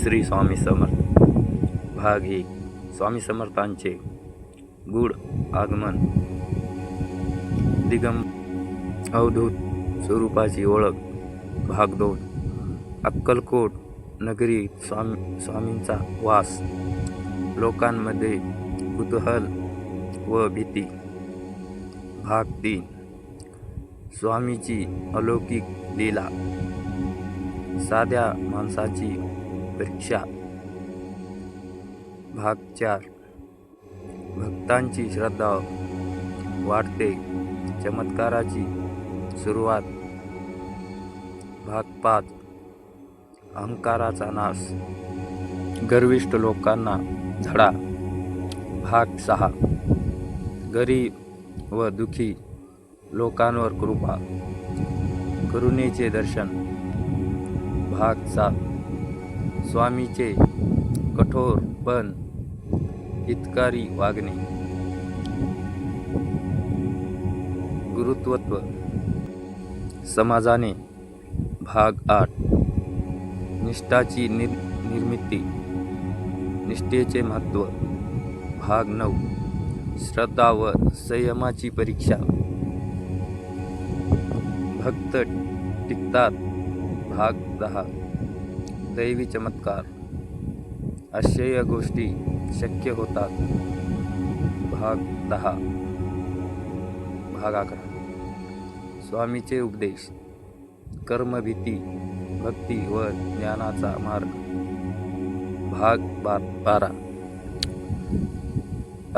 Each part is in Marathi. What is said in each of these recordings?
श्री स्वामी समर्थ. भाग एक स्वामी समर्थांचे गूढ आगमन. दिगम अवधूत स्वरूपाची ओळख भाग दोन अक्कलकोट नगरी स्वामी स्वामींचा वास लोकांमध्ये कुतूहल व भीती. भाग तीन. स्वामीची अलौकिक लीला. साध्या माणसाची परीक्षा भाग चार. भक्तांची श्रद्धा वाढते. चमत्काराची सुरुवात. भाग पाच. अहंकाराचा नाश. गर्विष्ठ लोकांना धडा. भाग सहा. गरीब व दुखी लोकांवर कृपा. करुणेचे दर्शन. भाग सात. स्वामीचे कठोर पण हितकारी वागणे. गुरुत्वत्व. समाजाने भाग आठ. निष्ठाची निर निर्मिती. निष्ठेचे महत्त्व. भाग नऊ. श्रद्धा व संयमाची परीक्षा. भक्त टिकतात. भाग दहा. दैवी चमत्कार. आश्चर्य गोष्टी शक्य होतात. भाग दहा. भाग अकरा. स्वामीचे उपदेश. कर्मभीती भक्ती व ज्ञानाचा मार्ग. भाग बा बारा.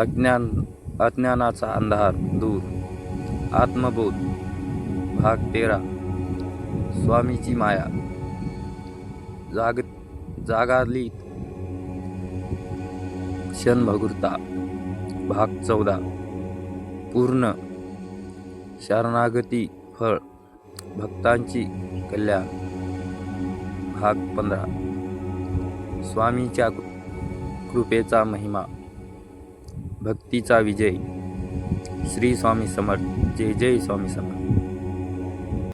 अज्ञान अज्ञानाचा अंधार दूर. आत्मबोध. भाग तेरा. स्वामीची माया. जाग जागाली. क्षणभगुरता भाग चौदा. पूर्ण. शरणागती फळ. भक्तांची कल्याण. भाग पंधरा. स्वामीच्या कृपेचा महिमा. भक्तीचा विजय. श्री स्वामी समर्थ. जय जय स्वामी समर्थ.